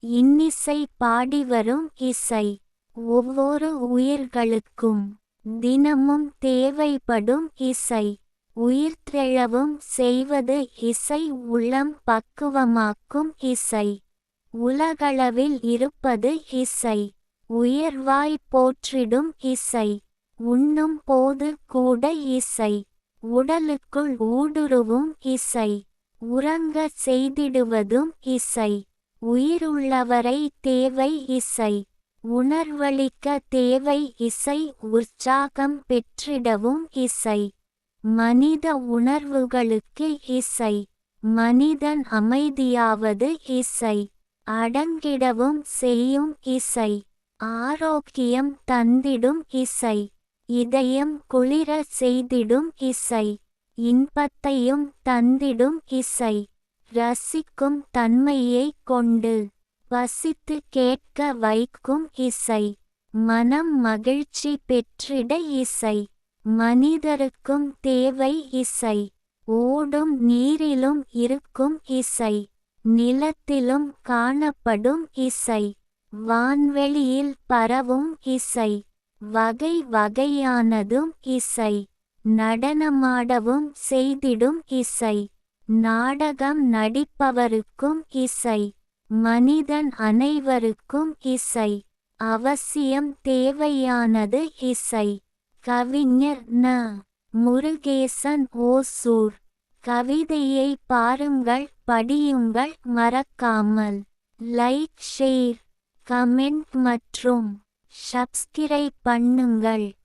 இன்னிசை பாடிவரும் இசை. ஒவ்வொரு உயிர்களுக்கும் தினமும் தேவைப்படும் இசை. உயிர்த்தெழவும் செய்வது இசை உள்ளம் பக்குவமாக்கும் இசை. உலகளவில் இருப்பது இசை. உயர்வாய் போற்றிடும் இசை. உண்ணும் போது கூட இசை. உடலுக்குள் ஊடுருவும் இசை. உறங்க செய்திடுவதும் இசை. உயிருள்ளவரை தேவை இசை. உணர்வளிக்க தேவை இசை உற்சாகம் பெற்றிடவும் இசை. மனித உணர்வுகளுக்கு இசை. மனிதன் அமைதியாவது இசை. அடங்கிடவும் செய்யும் இசை. ஆரோக்கியம் தந்திடும் இசை. இதயம் குளிர செய்திடும் இசை. இன்பத்தையும் தந்திடும் இசை. ரசிக்கும் தன்மையை கொண்டு வசித்து கேட்க வைக்கும் இசை. மனம் மகிழ்ச்சி பெற்றிட இசை. மனிதருக்கும் தேவை இசை. ஓடும் நீரிலும் இருக்கும் இசை. நிலத்திலும் காணப்படும் இசை. வான்வெளியில் பரவும் இசை. வகை வகையானதும் இசை. நடனமாடவும் செய்திடும் இசை. நாடகம் நடிப்பவருக்கும் இசை மனிதன் அனைவருக்கும் இசை அவசியம் தேவையானது இசை. கவிஞர் ந. முருகேசன் ஓசூர். கவிதையை பாருங்கள் படியுங்கள் மறக்காமல். லைக் ஷேர் கமெண்ட் மற்றும் சப்ஸ்கிரைப் பண்ணுங்கள்.